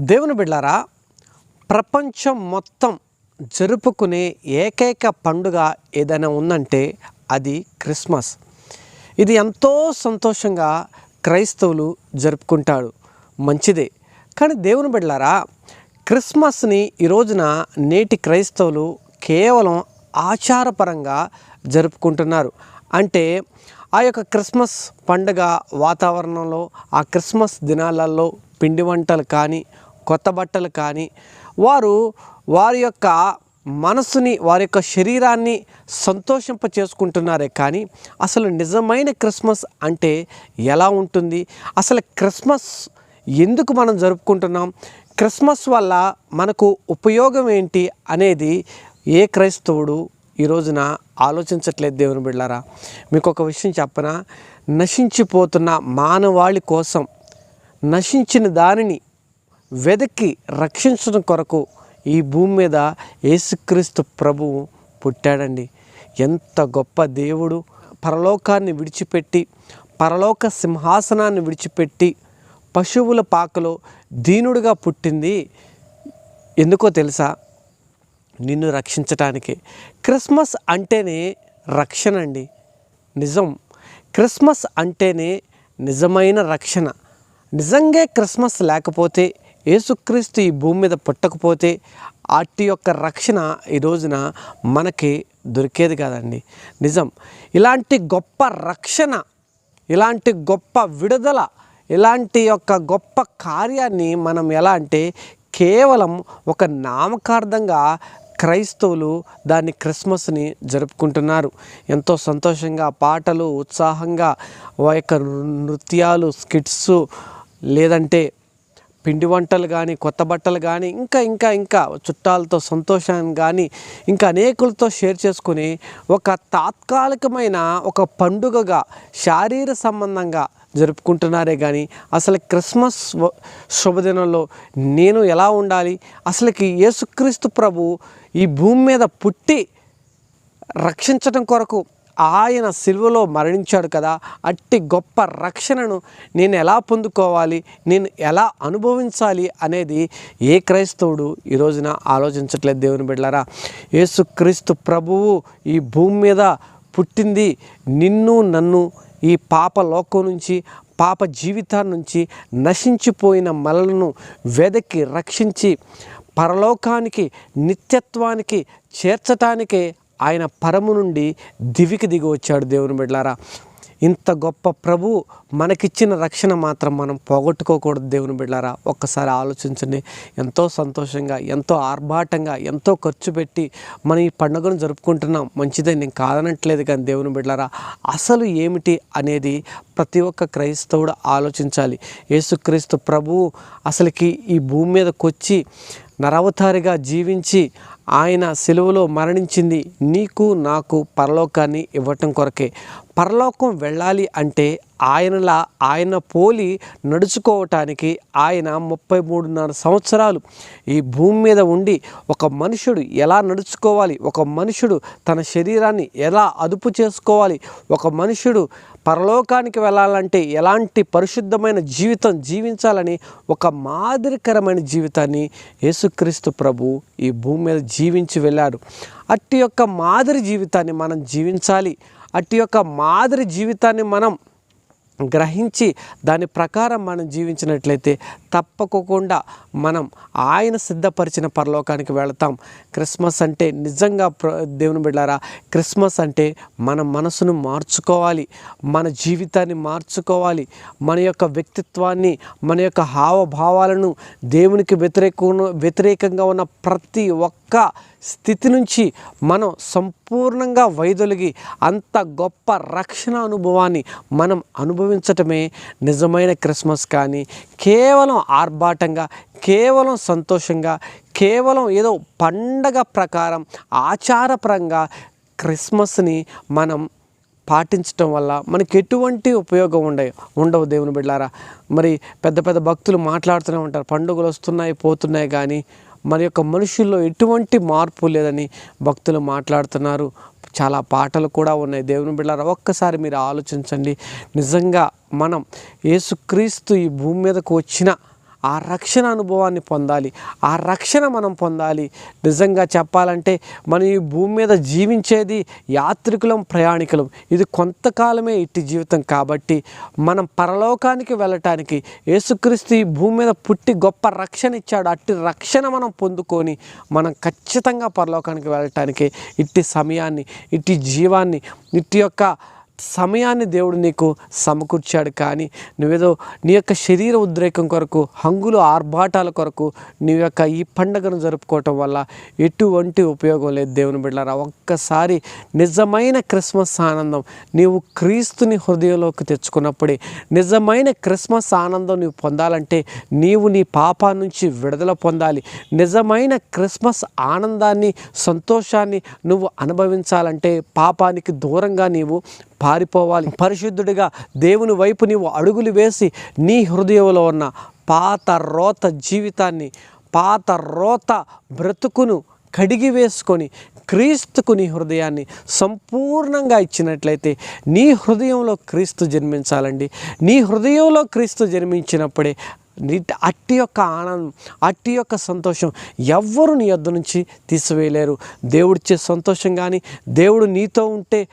దేవుని బిడ్డారా ప్రపంచం మొత్తం జరుపుకునే ఏకైక పండుగ ఏదైనా ఉందంటే అది క్రిస్మస్. ఇది ఎంతో సంతోషంగా క్రైస్తవులు జరుపుకుంటాడు మంచిదే. కానీ దేవుని బిడ్డలారా క్రిస్మస్ని ఈ రోజున నేటి క్రైస్తవులు కేవలం ఆచారపరంగా జరుపుకుంటున్నారు. అంటే ఆ యొక్క క్రిస్మస్ పండుగ వాతావరణంలో ఆ క్రిస్మస్ దినాలలో పిండి వంటలు కానీ కొత్త బట్టలు కానీ వారు వారి యొక్క మనసుని వారి యొక్క శరీరాన్ని సంతోషింప చేసుకుంటున్నారే కానీ అసలు నిజమైన క్రిస్మస్ అంటే ఎలా ఉంటుంది? అసలు క్రిస్మస్ ఎందుకు మనం జరుపుకుంటున్నాం? క్రిస్మస్ వల్ల మనకు ఉపయోగం ఏంటి అనేది ఏ క్రైస్తవుడు ఈ రోజున ఆలోచించట్లేదు దేవుని బిళ్ళారా మీకు ఒక విషయం చెప్పనా? నశించిపోతున్న మానవాళి కోసం నశించిన దానిని వెదక్కి రక్షించడం కొరకు ఈ భూమి మీద యేసుక్రీస్తు ప్రభువు పుట్టాడండి. ఎంత గొప్ప దేవుడు. పరలోకాన్ని విడిచిపెట్టి పరలోక సింహాసనాన్ని విడిచిపెట్టి పశువుల పాకలో దీనుడుగా పుట్టింది. ఎందుకో తెలుసా? నిన్ను రక్షించటానికి. క్రిస్మస్ అంటేనే రక్షణ అండి నిజం. క్రిస్మస్ అంటేనే నిజమైన రక్షణ. నిజంగా క్రిస్మస్ లేకపోతే యేసుక్రీస్తు ఈ భూమి మీద పుట్టకపోతే అట్టి యొక్క రక్షణ ఈ రోజున మనకి దొరికేది కాదండి. నిజం. ఇలాంటి గొప్ప రక్షణ ఇలాంటి గొప్ప విడుదల ఇలాంటి యొక్క గొప్ప కార్యాన్ని మనం ఎలా అంటే కేవలం ఒక నామకార్థంగా క్రైస్తవులు దాన్ని క్రిస్మస్ని జరుపుకుంటున్నారు. ఎంతో సంతోషంగా పాటలు ఉత్సాహంగా వా యొక్క నృత్యాలు స్కిట్స్ లేదంటే పిండి వంటలు కానీ కొత్త బట్టలు కానీ ఇంకా ఇంకా ఇంకా చుట్టాలతో సంతోషాన్ని కానీ ఇంకా అనేకులతో షేర్ చేసుకుని ఒక తాత్కాలికమైన ఒక పండుగగా శారీర సంబంధంగా జరుపుకుంటున్నారే కానీ అసలు క్రిస్మస్ శుభదినంలో నేను ఎలా ఉండాలి? అసలుకి యేసుక్రీస్తు ప్రభు ఈ భూమి మీద పుట్టి రక్షించడం కొరకు ఆయన సిలువలో మరణించాడు కదా అట్టి గొప్ప రక్షణను నేను ఎలా పొందుకోవాలి నేను ఎలా అనుభవించాలి అనేది ఏ క్రైస్తవుడు ఈ రోజున ఆలోచించట్లేదు దేవుని బిడ్డలారా. యేసుక్రీస్తు ప్రభువు ఈ భూమి మీద పుట్టింది నిన్ను నన్ను ఈ పాప లోకం నుంచి పాప జీవితాన్ని నుంచి నశించిపోయిన మలలను వెదకి రక్షించి పరలోకానికి నిత్యత్వానికి చేర్చటానికే ఆయన పరము నుండి దివికి దిగి వచ్చాడు దేవుని బిడ్డలారా. ఇంత గొప్ప ప్రభు మనకిచ్చిన రక్షణ మాత్రం మనం పోగొట్టుకోకూడదు దేవుని బిడ్డారా ఒక్కసారి ఆలోచించండి. ఎంతో సంతోషంగా ఎంతో ఆర్భాటంగా ఎంతో ఖర్చు పెట్టి మనం ఈ పండుగను జరుపుకుంటున్నాం. మంచిదే నేను కాదనట్లేదు కానీ దేవుని బిడ్డారా అసలు ఏమిటి అనేది ప్రతి ఒక్క క్రైస్తవుడు ఆలోచించాలి. యేసుక్రీస్తు ప్రభువు అసలుకి ఈ భూమి మీదకొచ్చి నరవతారిగా జీవించి ఆయన సెలవులో మరణించింది నీకు నాకు పరలోకాన్ని ఇవ్వటం కొరకే. పరలోకం వెళ్ళాలి అంటే ఆయనలా ఆయన పోలి నడుచుకోవటానికి ఆయన ముప్పై మూడున్నర సంవత్సరాలు. ఈ భూమి మీద ఉండి ఒక మనుషుడు ఎలా నడుచుకోవాలి? ఒక మనుషుడు తన శరీరాన్ని ఎలా అదుపు చేసుకోవాలి? ఒక మనుషుడు పరలోకానికి వెళ్ళాలంటే ఎలాంటి పరిశుద్ధమైన జీవితం జీవించాలని ఒక మాదిరికరమైన జీవితాన్ని యేసుక్రీస్తు ప్రభు ఈ భూమి మీద జీవించి వెళ్ళాడు. అట్టి యొక్క మాదిరి జీవితాన్ని మనం జీవించాలి. అట్టి యొక్క మాదిరి జీవితాన్ని మనం గ్రహించి దాని ప్రకారం మనం జీవించినట్లయితే తప్పకుండా మనం ఆయన సిద్ధపరిచిన పరలోకానికి వెళతాం. క్రిస్మస్ అంటే నిజంగా ప్ర దేవుని బిడ్డారా క్రిస్మస్ అంటే మన మనసును మార్చుకోవాలి మన జీవితాన్ని మార్చుకోవాలి మన యొక్క వ్యక్తిత్వాన్ని మన యొక్క హావభావాలను దేవునికి వ్యతిరేక వ్యతిరేకంగా ఉన్న ప్రతి ఒక్క స్థితి నుంచి మనం సంపూర్ణంగా వైదొలిగి అంత గొప్ప రక్షణ అనుభవాన్ని మనం అనుభవించటమే నిజమైన క్రిస్మస్ కానీ కేవలం ఆర్భాటంగా కేవలం సంతోషంగా కేవలం ఏదో పండగ ప్రకారం ఆచారపరంగా క్రిస్మస్ని మనం పాటించటం వల్ల మనకి ఎటువంటి ఉపయోగం ఉండవు ఉండవు దేవుని బిడ్డారా మరి పెద్ద పెద్ద భక్తులు మాట్లాడుతూనే ఉంటారు. పండుగలు వస్తున్నాయి పోతున్నాయి కానీ మన యొక్క మనుషుల్లో ఎటువంటి మార్పు లేదని భక్తులు మాట్లాడుతున్నారు. చాలా పాటలు కూడా ఉన్నాయి. దేవుని బిడ్డారా ఒక్కసారి మీరు ఆలోచించండి. నిజంగా మనం యేసుక్రీస్తు ఈ భూమి మీదకు వచ్చిన ఆ రక్షణ అనుభవాన్ని పొందాలి. ఆ రక్షణ మనం పొందాలి. నిజంగా చెప్పాలంటే మనం ఈ భూమి మీద జీవించేది యాత్రికులం ప్రయాణికులం. ఇది కొంతకాలమే ఇట్టి జీవితం కాబట్టి మనం పరలోకానికి వెళ్ళటానికి యేసుక్రీస్తు ఈ భూమి మీద పుట్టి గొప్ప రక్షణ ఇచ్చాడు. అట్టి రక్షణ మనం పొందుకొని మనం ఖచ్చితంగా పరలోకానికి వెళ్ళటానికి ఇట్టి సమయాన్ని ఇట్టి జీవాన్ని ఇట్టి యొక్క సమయాన్ని దేవుడు నీకు సమకూర్చాడు కానీ నువ్వేదో నీ యొక్క శరీర ఉద్రేకం కొరకు హంగులు ఆర్భాటాల కొరకు నీ యొక్క ఈ పండుగను జరుపుకోవటం వల్ల ఎటువంటి ఉపయోగం లేదు దేవుని బిడ్డలారా. ఒక్కసారి నిజమైన క్రిస్మస్ ఆనందం నీవు క్రీస్తుని హృదయంలోకి తెచ్చుకున్నప్పుడే నిజమైన క్రిస్మస్ ఆనందం నీవు పొందాలంటే నీవు నీ పాప నుంచి విడుదల పొందాలి. నిజమైన క్రిస్మస్ ఆనందాన్ని సంతోషాన్ని నువ్వు అనుభవించాలంటే పాపానికి దూరంగా నీవు పారిపోవాలి. పరిశుద్ధుడిగా దేవుని వైపు నీవు అడుగులు వేసి నీ హృదయంలో ఉన్న పాత రోత జీవితాన్ని పాత రోత బ్రతుకును కడిగి వేసుకొని క్రీస్తుకు నీ హృదయాన్ని సంపూర్ణంగా ఇచ్చినట్లయితే నీ హృదయంలో క్రీస్తు జన్మించాలండి. నీ హృదయంలో క్రీస్తు జన్మించినప్పుడే అట్టి యొక్క ఆనందం అట్టి యొక్క సంతోషం ఎవ్వరు నీ యొద్ద నుంచి తీసివేయలేరు. దేవుడిచ్చే సంతోషం కానీ దేవుడు నీతో ఉంటే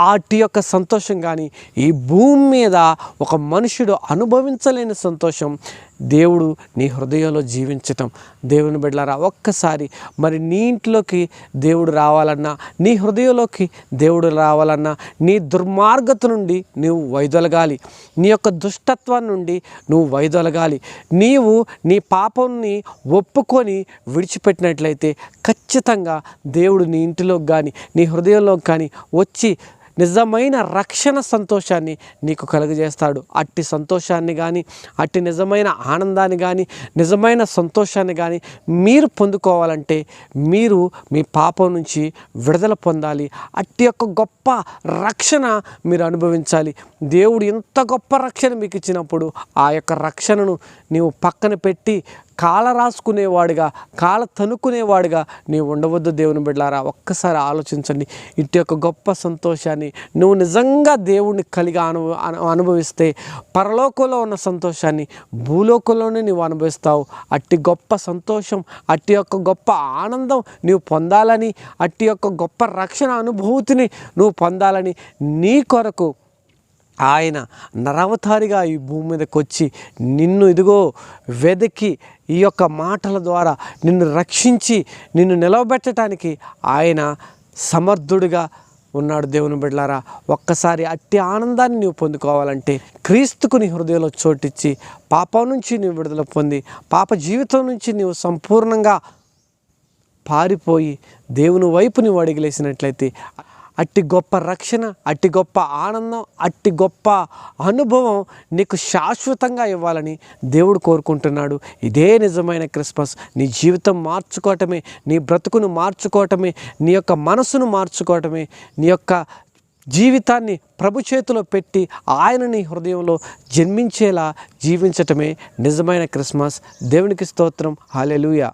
ఆటి యొక్క సంతోషం కానీ ఈ భూమి మీద ఒక మనుషుడు అనుభవించలేని సంతోషం దేవుడు నీ హృదయంలో జీవించటం. దేవుని బిడ్డలారా ఒక్కసారి మరి నీ ఇంట్లోకి దేవుడు రావాలన్నా నీ హృదయంలోకి దేవుడు రావాలన్నా నీ దుర్మార్గత నుండి నువ్వు వైదొలగాలి. నీ యొక్క దుష్టత్వం నుండి నువ్వు వైదొలగాలి. నీవు నీ పాపంని ఒప్పుకొని విడిచిపెట్టినట్లయితే ఖచ్చితంగా దేవుడు నీ ఇంటిలోకి కానీ నీ హృదయంలోకి కానీ వచ్చి నిజమైన రక్షణ సంతోషాన్ని నీకు కలుగజేస్తాడు. అట్టి సంతోషాన్ని కానీ అట్టి నిజమైన ఆనందాన్ని కానీ నిజమైన సంతోషాన్ని కానీ మీరు పొందుకోవాలంటే మీరు మీ పాపం నుంచి విడుదల పొందాలి. అట్టి యొక్క గొప్ప రక్షణ మీరు అనుభవించాలి. దేవుడు ఇంత గొప్ప రక్షణ మీకు ఇచ్చినప్పుడు ఆ యొక్క రక్షణను నీవు పక్కన పెట్టి కాల రాసుకునేవాడిగా కాల తనుకునేవాడిగా నీవు ఉండవద్దు దేవుని బిడ్డలారా ఒక్కసారి ఆలోచించండి. ఇటు యొక్క గొప్ప సంతోషాన్ని నువ్వు నిజంగా దేవుణ్ణి కలిగి అను అను- అనుభవిస్తే పరలోకంలో ఉన్న సంతోషాన్ని భూలోకంలోనే నీవు అనుభవిస్తావు. అట్టి గొప్ప సంతోషం అట్టి యొక్క గొప్ప ఆనందం నీవు పొందాలని అట్టి యొక్క గొప్ప రక్షణ అనుభూతిని నువ్వు పొందాలని నీ కొరకు ఆయన నరవతారిగా ఈ భూమి మీదకి వచ్చి నిన్ను ఇదిగో వెదకి ఈ యొక్క మాటల ద్వారా నిన్ను రక్షించి నిన్ను నిలవబెట్టడానికి ఆయన సమర్థుడిగా ఉన్నాడు దేవుని బిడ్డలారా. ఒక్కసారి అట్టి ఆనందాన్ని నీవు పొందుకోవాలంటే క్రీస్తుకు నీ హృదయంలో చోటిచ్చి పాపం నుంచి నీవు విడుదల పొంది పాప జీవితం నుంచి నీవు సంపూర్ణంగా పారిపోయి దేవుని వైపు నువ్వు అడిగిలేసినట్లయితే అట్టి గొప్ప రక్షణ అట్టి గొప్ప ఆనందం అట్టి గొప్ప అనుభవం నీకు శాశ్వతంగా ఇవ్వాలని దేవుడు కోరుకుంటున్నాడు. ఇదే నిజమైన క్రిస్మస్. నీ జీవితం మార్చుకోవటమే నీ బ్రతుకును మార్చుకోవటమే నీ యొక్క మనసును మార్చుకోవటమే నీ యొక్క జీవితాన్ని ప్రభు చేతిలో పెట్టి ఆయనని హృదయంలో జన్మించేలా జీవించటమే నిజమైన క్రిస్మస్. దేవునికి స్తోత్రం. హాలెలుయా